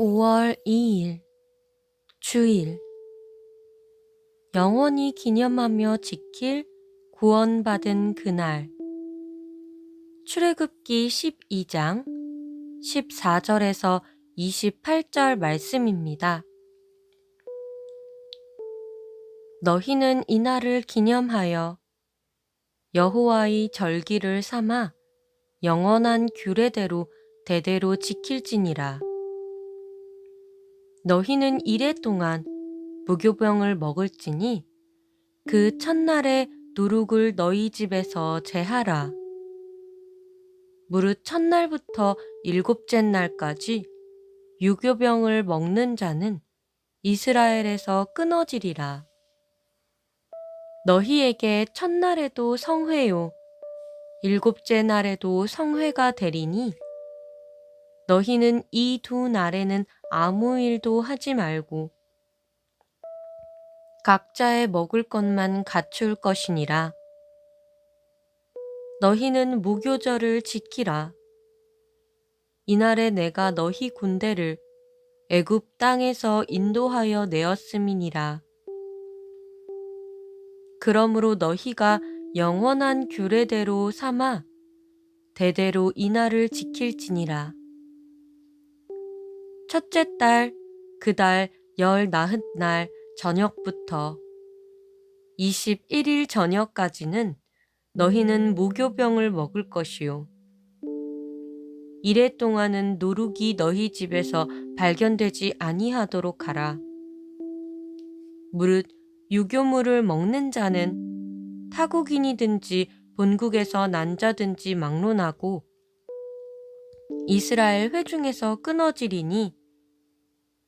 5월 2일 주일 영원히 기념하며 지킬 구원받은 그날 출애굽기 12장 14절에서 28절 말씀입니다. 너희는 이날을 기념하여 여호와의 절기를 삼아 영원한 규례대로 대대로 지킬지니라. 너희는 이래 동안 무교병을 먹을지니 그 첫날에 누룩을 너희 집에서 제하라. 무릇 첫날부터 일곱째 날까지 유교병을 먹는 자는 이스라엘에서 끊어지리라. 너희에게 첫날에도 성회요, 일곱째 날에도 성회가 되리니 너희는 이 두 날에는 아무 일도 하지 말고 각자의 먹을 것만 갖출 것이니라. 너희는 무교절을 지키라. 이날에 내가 너희 군대를 애굽 땅에서 인도하여 내었음이니라. 그러므로 너희가 영원한 규례대로 삼아 대대로 이날을 지킬지니라. 첫째 달, 그달 열나흔 날 저녁부터 21일 저녁까지는 너희는 무교병을 먹을 것이요. 이래 동안은 누룩이 너희 집에서 발견되지 아니하도록 하라. 무릇 유교물을 먹는 자는 타국인이든지 본국에서 난 자든지 막론하고 이스라엘 회중에서 끊어지리니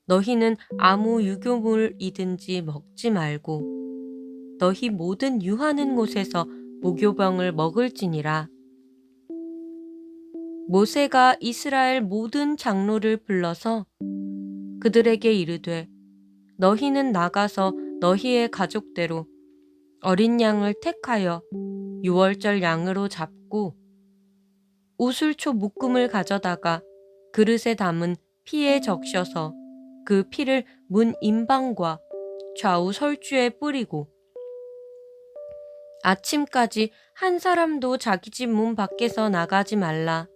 너희는 아무 유교물이든지 먹지 말고 너희 모든 유하는 곳에서 무교병을 먹을지니라. 모세가 이스라엘 모든 장로를 불러서 그들에게 이르되 너희는 나가서 너희의 가족대로 어린 양을 택하여 유월절 양으로 잡고 우술초 묶음을 가져다가 그릇에 담은 피에 적셔서 그 피를 문 임방과 좌우 설주에 뿌리고 아침까지 한 사람도 자기 집 문 밖에서 나가지 말라.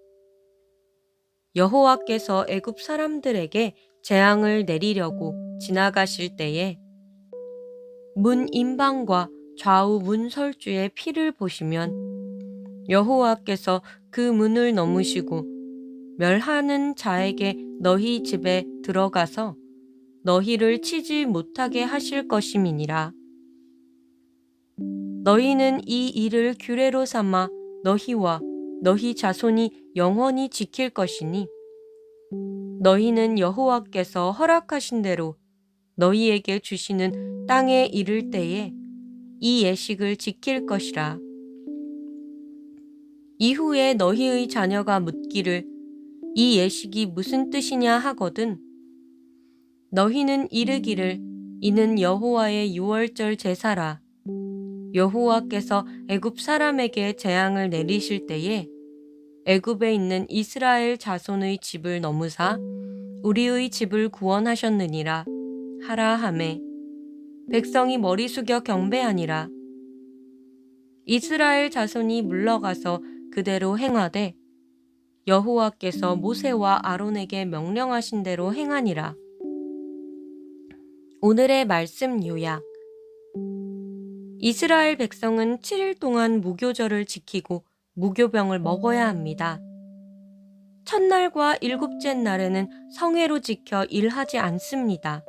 여호와께서 애굽 사람들에게 재앙을 내리려고 지나가실 때에 문 임방과 좌우 문 설주의 피를 보시면 여호와께서 그 문을 넘으시고 멸하는 자에게 너희 집에 들어가서 너희를 치지 못하게 하실 것임이니라. 너희는 이 일을 규례로 삼아 너희와 너희 자손이 영원히 지킬 것이니 너희는 여호와께서 허락하신 대로 너희에게 주시는 땅에 이를 때에 이 예식을 지킬 것이라. 이후에 너희의 자녀가 묻기를 이 예식이 무슨 뜻이냐 하거든. 너희는 이르기를 이는 여호와의 유월절 제사라. 여호와께서 애굽 사람에게 재앙을 내리실 때에 애굽에 있는 이스라엘 자손의 집을 넘으사 우리의 집을 구원하셨느니라. 하라 하매. 백성이 머리 숙여 경배하니라. 이스라엘 자손이 물러가서 그대로 행하되 여호와께서 모세와 아론에게 명령하신 대로 행하니라 오늘의 말씀 요약 이스라엘 백성은 7일 동안 무교절을 지키고 무교병을 먹어야 합니다. 첫날과 일곱째 날에는 성회로 지켜 일하지 않습니다.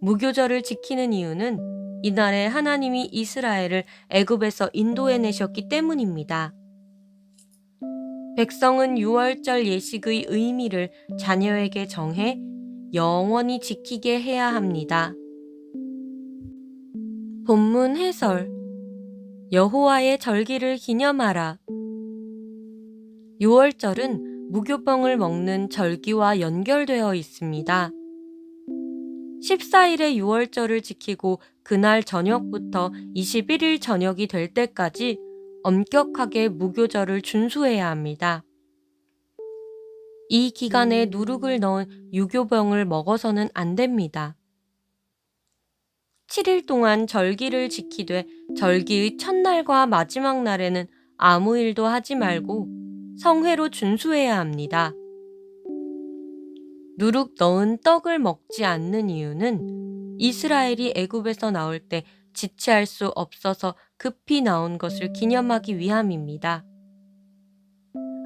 무교절을 지키는 이유는 이날에 하나님이 이스라엘을 애굽에서 인도해 내셨기 때문입니다. 백성은 유월절 예식의 의미를 자녀에게 정해 영원히 지키게 해야 합니다. 본문 해설 여호와의 절기를 기념하라. 유월절은 무교병을 먹는 절기와 연결되어 있습니다. 14일의 유월절을 지키고 그날 저녁부터 21일 저녁이 될 때까지 엄격하게 무교절을 준수해야 합니다. 이 기간에 누룩을 넣은 유교병을 먹어서는 안 됩니다. 7일 동안 절기를 지키되 절기의 첫날과 마지막 날에는 아무 일도 하지 말고 성회로 준수해야 합니다. 누룩 넣은 떡을 먹지 않는 이유는 이스라엘이 애굽에서 나올 때 지체할 수 없어서 급히 나온 것을 기념하기 위함입니다.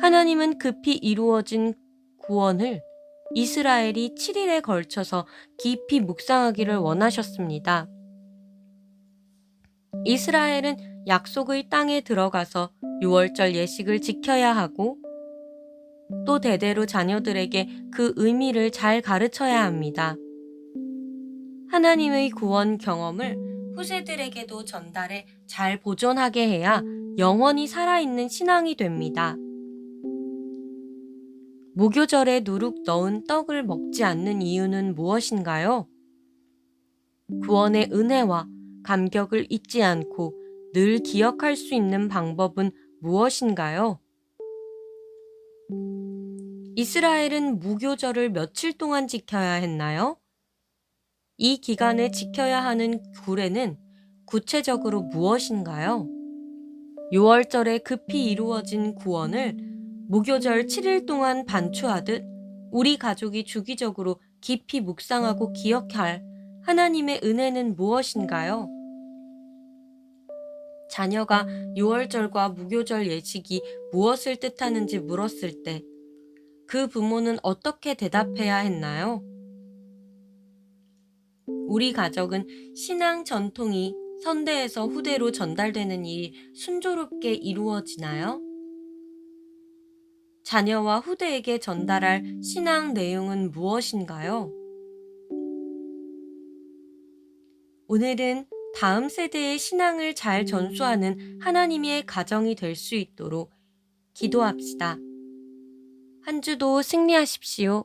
하나님은 급히 이루어진 구원을 이스라엘이 7일에 걸쳐서 깊이 묵상하기를 원하셨습니다. 이스라엘은 약속의 땅에 들어가서 6월절 예식을 지켜야 하고 또 대대로 자녀들에게 그 의미를 잘 가르쳐야 합니다. 하나님의 구원 경험을 후세들에게도 전달해 잘 보존하게 해야 영원히 살아있는 신앙이 됩니다. 무교절에 누룩 넣은 떡을 먹지 않는 이유는 무엇인가요? 구원의 은혜와 감격을 잊지 않고 늘 기억할 수 있는 방법은 무엇인가요? 이스라엘은 무교절을 며칠 동안 지켜야 했나요? 이 기간에 지켜야 하는 구례는 구체적으로 무엇인가요? 6월절에 급히 이루어진 구원을 무교절 7일 동안 반추하듯 우리 가족이 주기적으로 깊이 묵상하고 기억할 하나님의 은혜는 무엇인가요? 자녀가 6월절과 무교절 예식이 무엇을 뜻하는지 물었을 때 그 부모는 어떻게 대답해야 했나요? 우리 가족은 신앙 전통이 선대에서 후대로 전달되는 일이 순조롭게 이루어지나요? 자녀와 후대에게 전달할 신앙 내용은 무엇인가요? 오늘은 다음 세대의 신앙을 잘 전수하는 하나님의 가정이 될 수 있도록 기도합시다. 한 주도 승리하십시오.